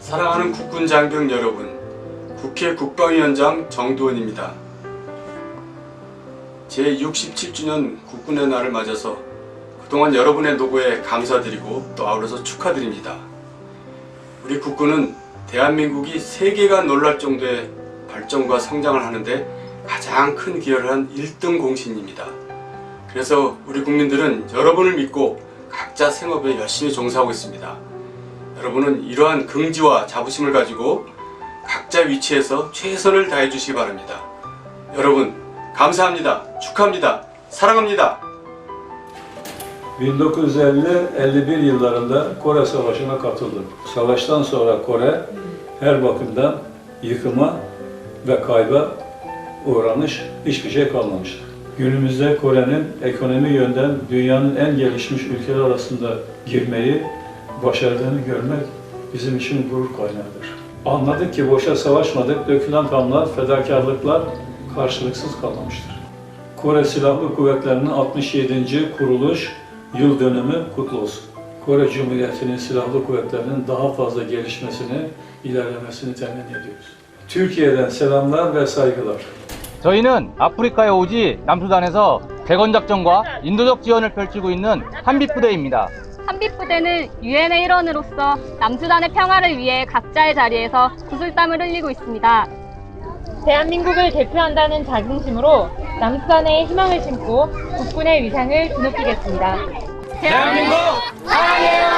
사랑하는 국군 장병 여러분, 국회 국방위원장 정두원입니다. 제 67주년 국군의 날을 맞아서 그동안 여러분의 노고에 감사드리고 또 아울러서 축하드립니다. 우리 국군은 대한민국이 세계가 놀랄 정도의 발전과 성장을 하는데 가장 큰 기여를 한 1등 공신입니다. 그래서 우리 국민들은 여러분을 믿고 각자 생업에 열심히 종사하고 있습니다. 여러분은 이러한 긍지와 자부심을 가지고 각자 위치에서 최선을 다해 주시기 바랍니다. 여러분, 감사합니다. 축하합니다. 사랑합니다. 1950-51 yıllarında Kore Savaşı'na katıldım. Savaştan sonra Kore her bakımdan yıkıma ve kayba uğramış, hiçbir şey kalmamıştır. Günümüzde Kore'nin ekonomi yönden dünyanın en gelişmiş ülkeler arasında girmeyi başardığını görmek bizim için gurur kaynağıdır. Anladık ki boşa savaşmadık, dökülen kanlar, fedakarlıklar karşılıksız kalmamıştır. Kore Silahlı Kuvvetleri'nin 67. kuruluş yıl dönümü kutlu olsun. Kore Cumhuriyeti'nin silahlı kuvvetlerinin daha fazla gelişmesini, ilerlemesini temenni ediyoruz. Türkiye'den selamlar ve saygılar. 저희는 아프리카에 오지 남수단에서 재건 작전과 인도적 지원을 펼치고 있는 한빛 부대입니다. 한빛부대는 유엔의 일원으로서 남수단의 평화를 위해 각자의 자리에서 구슬땀을 흘리고 있습니다. 대한민국을 대표한다는 자긍심으로 남수단의 희망을 심고 국군의 위상을 드높이겠습니다. 대한민국 사랑해요!